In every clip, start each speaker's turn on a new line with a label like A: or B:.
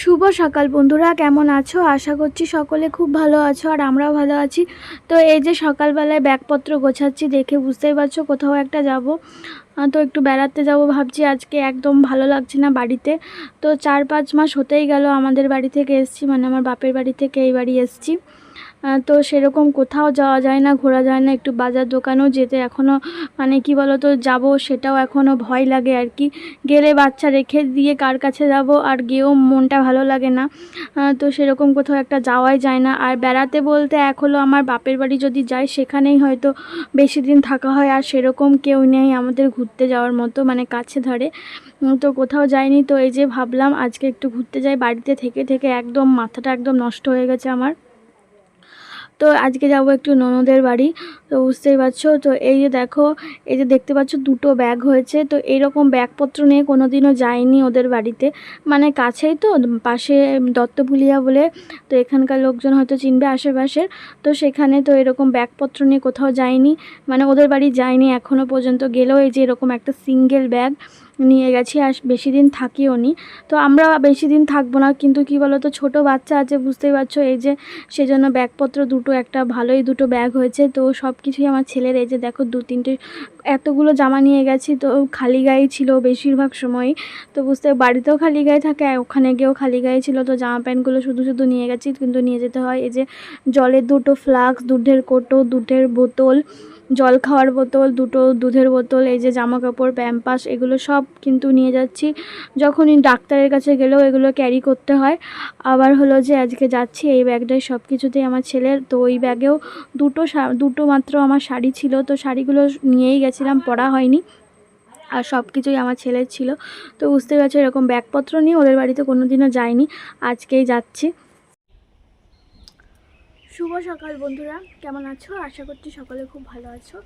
A: শুভ সকাল বন্ধুরা, কেমন আছো? আশা করছি সকলে খুব ভালো আছো আর আমরাও ভালো আছি। তো এই যে সকালবেলায় ব্যাগপত্র গোছাচ্ছি, দেখে বুঝতেই পারছ কোথাও একটা যাব। তো একটু বেড়াতে যাব ভাবছি, আজকে একদম ভালো লাগছে না বাড়িতে। তো চার পাঁচ মাস হতেই গেল আমাদের বাড়ি থেকে এসছি মানে আমার বাপের বাড়ি থেকে এই বাড়ি এসছি। তো সেরকম কোথাও যাওয়া যায় না, ঘোরা যায় না, একটু বাজার দোকানেও যেতে। এখনও মানে কি বলো তো যাব সেটাও এখনও ভয় লাগে আর কি। গেলে বাচ্চা রেখে দিয়ে কার কাছে যাব আর গিয়েও মনটা ভালো লাগে না। তো সেরকম কোথাও একটা যাওয়াই যায় না। আর বেড়াতে বলতে এক হলো আমার বাপের বাড়ি যদি যাই, সেখানেই হয়তো বেশি দিন থাকা হয়। আর সেরকম কেউ নেই আমাদের ঘুরতে যাওয়ার মতো মানে কাছে ধরে। তো কোথাও যাইনি। তো এই যে ভাবলাম আজকে একটু ঘুরতে যাই। বাড়িতে থেকে থেকে একদম মাথাটা একদম নষ্ট হয়ে গেছে আমার। তো আজকে যাব একটু ননদের বাড়ি, তো বুঝতেই পারছ? তো এই যে দেখো, এই যে দেখতে পাচ্ছ দুটো ব্যাগ হয়েছে, তো এইরকম ব্যাগপত্র নিয়ে কোনো দিনও যাইনি ওদের বাড়িতে। মানে কাছেই তো, পাশে দত্তপুলিয়া বলে, তো এখানকার লোকজন হয়তো চিনবে আশেপাশের। তো সেখানে তো এরকম ব্যাগপত্র নিয়ে কোথাও যায়নি মানে ওদের বাড়ি যায়নি এখনও পর্যন্ত। গেলেও এই যে এরকম একটা সিঙ্গেল ব্যাগ নিয়ে গেছি আর বেশি দিন থাকিও নি। তো আমরা বেশি দিন থাকব না, কিন্তু কি বলো তো ছোটো বাচ্চা আছে, বুঝতেই পারছ, এই যে সেজন্য ব্যাগপত্র দুটো, একটা ভালোই দুটো ব্যাগ হয়েছে। তো সব কিছুই আমার ছেলের, এই যে দেখো, দু তিনটে, এতগুলো জামা নিয়ে গেছি, তো খালি গায়ে ছিল বেশিরভাগ সময়ই। তো বুঝতে, বাড়িতেও খালি গায়ে থাকে ওখানে গিয়েও খালি গায়ে ছিল, তো জামা প্যান্টগুলো শুধু শুধু নিয়ে গেছি, কিন্তু নিয়ে যেতে হয়। এই যে জলের দুটো ফ্লাক্স, দুধের কোটো, দুধের বোতল, জল খাওয়ার বোতল, দুটো দুধের বোতল, এই যে জামা কাপড় প্যাম্পাস, এগুলো সব কিন্তু নিয়ে যাচ্ছি। যখনই ডাক্তারের কাছে গেলেও এগুলো ক্যারি করতে হয়। আবার হলো যে আজকে যাচ্ছি, এই ব্যাগটায় সব কিছুতেই আমার ছেলের। তো ওই ব্যাগেও দুটো দুটো মাত্র আমার শাড়ি ছিল। তো শাড়িগুলো নিয়েই গেছিলাম, পরা হয়নি। আর সব কিছুই আমার ছেলের ছিল। তো বুঝতে পারছ, এরকম ব্যাগপত্র নিয়ে ওদের বাড়িতে কোনো দিনও যাইনি। আজকেই যাচ্ছি। শুভ সকাল বন্ধুরা। কেমন আছো? আশা করছি সকলে খুব ভালো আছো।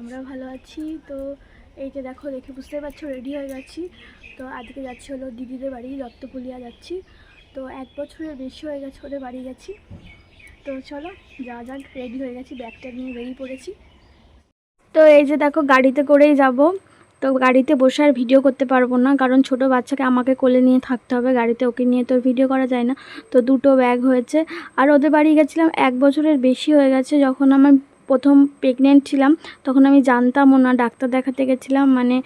A: আমরা ভালো আছি। তো এই যে দেখো, দেখে বুঝতে পারছ রেডি হয়ে গেছি। তো আজকে যাচ্ছি হলো দিদিদের বাড়ি দত্তপুলিয়া যাচ্ছি। তো এক বছরের বেশি হয়ে গেছে ওদের বাড়ি গেছি। তো চলো যা যাক রেডি হয়ে গেছি ব্যাগটা নিয়ে বেরিয়ে পড়েছি। তো এই যে দেখো, গাড়িতে করেই যাব। তো গাড়িতে বসে আর ভিডিও করতে পারব না, কারণ ছোট বাচ্চাকে আমাকে কোলে নিয়ে থাকতে হবে, গাড়িতে ওকে নিয়ে তো ভিডিও করা যায় না। তো দুটো ব্যাগ হয়েছে। আর ওদের বাড়ি গেছিলাম এক বছরের বেশি হয়ে গেছে, যখন আমার প্রথম প্রেগনেন্ট ছিলাম, তখন আমি জানতামও না, ডাক্তার দেখাতে গেছিলাম মানে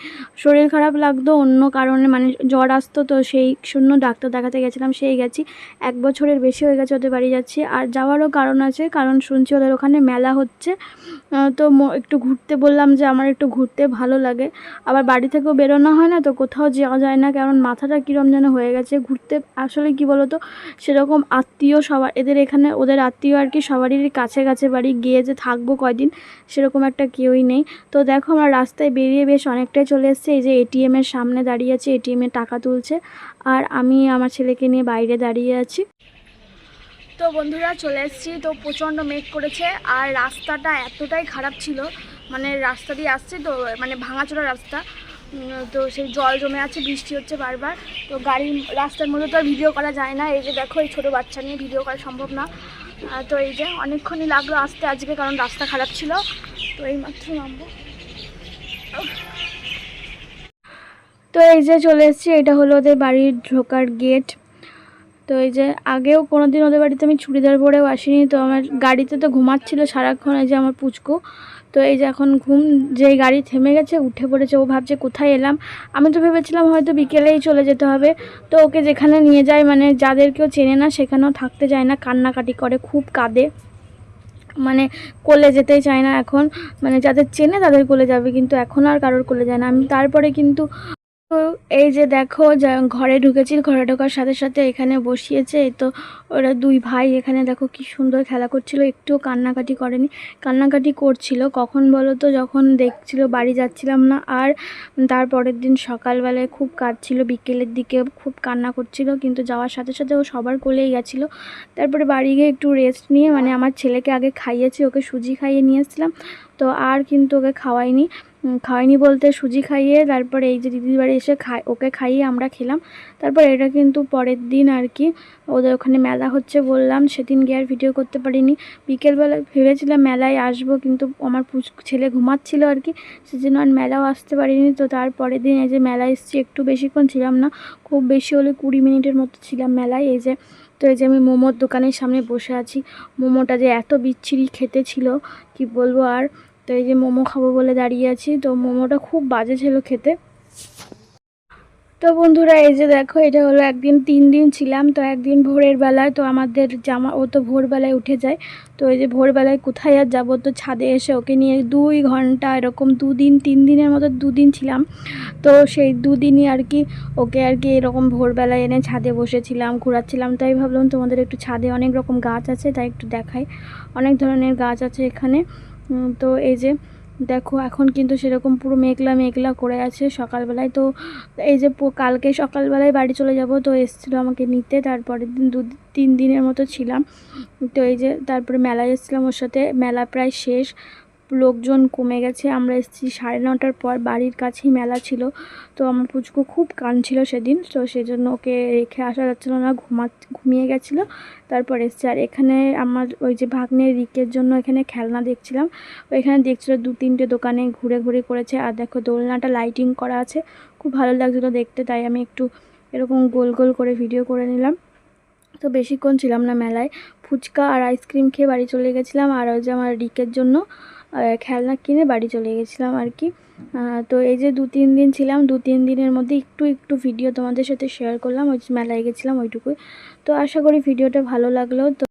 A: শরীর খারাপ লাগতো অন্য কারণে মানে জ্বর আসতো তো সেই শূন্য ডাক্তার দেখাতে গেছিলাম, সেই গেছি। এক বছরের বেশি হয়ে গেছে ওদের বাড়ি যাচ্ছি। আর যাওয়ারও কারণ আছে, কারণ শুনছি ওদের ওখানে মেলা হচ্ছে। তো একটু ঘুরতে বললাম যে আমার একটু ঘুরতে ভালো লাগে। আবার বাড়ি থেকেও বেরোনো হয় না, তো কোথাও যাওয়া যায় না, কারণ মাথাটা কীরম যেন হয়ে গেছে। ঘুরতে আসলে কি বলো তো সেরকম আত্মীয় সবার, এদের এখানে ওদের আত্মীয় আর কি সবারই কাছে কাছে বাড়ি গিয়ে যে থাকব কয়দিন, সেরকম একটা কেউই নেই। তো দেখো আমরা রাস্তায় বেরিয়ে বেশ অনেকটাই চলে এসেছে। এই যে এটিএমের সামনে দাঁড়িয়ে আছে এটিএমে টাকা তুলছে। আর আমি আমার ছেলেকে নিয়ে বাইরে দাঁড়িয়ে আছি। তো বন্ধুরা চলে এসেছি, তো প্রচণ্ড মেঘ করেছে আর রাস্তাটা এতটাই খারাপ ছিল। মানে রাস্তা দিয়ে আসছে তো মানে ভাঙাচোরা রাস্তা। তো সেই জল জমে আছে, বৃষ্টি হচ্ছে বারবার। তো গাড়ি, রাস্তার মধ্যে তো আর ভিডিও করা যায় না। এই যে দেখো, এই ছোটো বাচ্চা নিয়ে ভিডিও করা সম্ভব না। তো এই যে অনেকক্ষণই লাগল আসতে আজকে, কারণ রাস্তা খারাপ ছিল। তো এই মাত্র নামবো। তো এই যে চলে এসেছি, এটা হলো ওদের বাড়ির ঢোকার গেট তো এই যে আগেও কোনো দিন ওদের বাড়িতে আমি চুড়িদার পরেও আসিনি, তো আমার গাড়িতে তো ঘুমাচ্ছিল সারাক্ষণ এই যে আমার পুচকু। তো এই যে এখন ঘুম যেই গাড়ি থেমে গেছে, উঠে পড়েছে, ও ভাবছে কোথায় এলাম। আমি তো ভেবেছিলাম হয়তো বিকেলেই চলে যেতে হবে। তো ওকে যেখানে নিয়ে যায় মানে যাদেরকেও চেনে না, সেখানেও থাকতে যায় না, কান্নাকাটি করে, খুব কাঁদে। মানে কোলে যেতেই চায় না এখন। মানে যাদের চেনে তাদের কোলে যাবে, কিন্তু এখন আর কারোর কোলে যায় না। আমি তারপরে কিন্তু তো এই যে দেখো ঘরে ঢুকেছি, ঘরে ঢোকার সাথে সাথে এখানে বসিয়েছে। এই তো ওরা দুই ভাই এখানে দেখো কি সুন্দর খেলা করছিল। একটুও কান্নাকাটি করেনি, কান্নাকাটি করছিল। কখন বলো তো, যখন দেখছিল বাড়ি যাচ্ছিলাম না। আর তারপরের দিন সকালবেলায় খুব কাঁদছিল, বিকেলের দিকে খুব কান্না করছিল। কিন্তু যাওয়ার সাথে সাথে ও সবার কোলেই গেছিল। তারপরে বাড়ি গিয়ে একটু রেস্ট নিয়ে মানে আমার ছেলেকে আগে খাইয়েছি, ওকে সুজি খাইয়ে নিয়ে এসেছিলাম। তো আর কিন্তু ওকে খাওয়াইনি। খাওয়াইনি বলতে সুজি খাইয়ে তারপরে এই যে দিদির বাড়ি এসে খাই, ওকে খাইয়ে আমরা খেলাম। তারপর এটা কিন্তু পরের দিন আর কি। ওদের ওখানে মেলা হচ্ছে বললাম, সেদিন গিয়ে আর ভিডিও করতে পারিনি। বিকেলবেলা ভেবেছিলাম মেলায় আসব, কিন্তু আমার ছেলে ঘুমাচ্ছিল আর কি, সেজন্য আর মেলাও আসতে পারিনি। তো তারপরের দিন এই যে মেলায় এসেছি, একটু বেশিক্ষণ ছিলাম না, খুব বেশি হলে কুড়ি মিনিটের মতো ছিলাম মেলায়। এই যে, তো এই যে আমি মোমোর দোকানের সামনে বসে আছি। মোমোটা যে এত বিচ্ছিরি খেতে ছিল, কি বলব আর? তো এই যে মোমো খাব বলে দাঁড়িয়ে আছি, তো মোমোটা খুব বাজে ছিল খেতে। তো বন্ধুরা, এই যে দেখো, এটা হলো একদিন তিন দিন ছিলাম, তো একদিন ভোরের বেলায় তো আমাদের জামা, ও তো ভোরবেলায় উঠে যায়। তো এই যে ভোরবেলায় কোথায় আর যাব, তো ছাদে এসে ওকে নিয়ে দুই ঘণ্টা এরকম দুদিন, তিন দিনের মতো দুদিন ছিলাম। তো সেই দুদিনই আর কি ওকে আর কি এরকম ভোরবেলায় এনে ছাদে বসেছিলাম, ঘোরাচ্ছিলাম। তাই ভাবলাম তোমাদের একটু ছাদে অনেক রকম গাছ আছে, তাই একটু দেখাই। অনেক ধরনের গাছ আছে এখানে। তো এই যে, দেখো, এখন কিন্তু সেরকম পুরো মেঘলা মেঘলা করে আছে সকালবেলায়। তো এই যে কালকে সকালবেলায় বাড়ি চলে যাব, তো এসেছিল আমাকে নিতে তারপরে দিন দু, তিন দিনের মতো ছিলাম। তো এই যে, তারপরে মেলায় এসেছিলাম ওর সাথে, মেলা প্রায় শেষ। লোকজন কমে গেছে। আমরা এসেছি সাড়ে নটার পর বাড়ির কাছেই মেলা ছিল। তো আমার পুচকু খুব কাঁদছিল সেদিন। তো সেজন্য ওকে রেখে আসা যাচ্ছিল না, ঘুমা, ঘুমিয়ে গেছিল। তারপর এসছে। আর এখানে আমার ওই যে ভাগ্নে রিকের জন্য এখানে খেলনা দেখছিলাম। ওইখানে দেখছিলো দু তিনটে দোকানে ঘুরে ঘুরে করেছে। আর দেখো দোলনাটা লাইটিং করা আছে। খুব ভালো লাগছিল দেখতে, তাই আমি একটু এরকম গোল গোল করে ভিডিও করে নিলাম। তো বেশিক্ষণ ছিলাম না মেলায়। ফুচকা আর আইসক্রিম খেয়ে বাড়ি চলে গেছিলাম। আর ওই যে আমার রিকের জন্য। খেলনা কিনে বাড়ি চলে গেছিলাম আর কি। তো এই যে দু তিন দিন ছিলাম, দু তিন দিনের মধ্যে একটু একটু ভিডিও তোমাদের সাথে শেয়ার করলাম, ওই মেলায় গেছিলাম ওইটুকুই। তো আশা করি ভিডিওটা ভালো লাগল। তো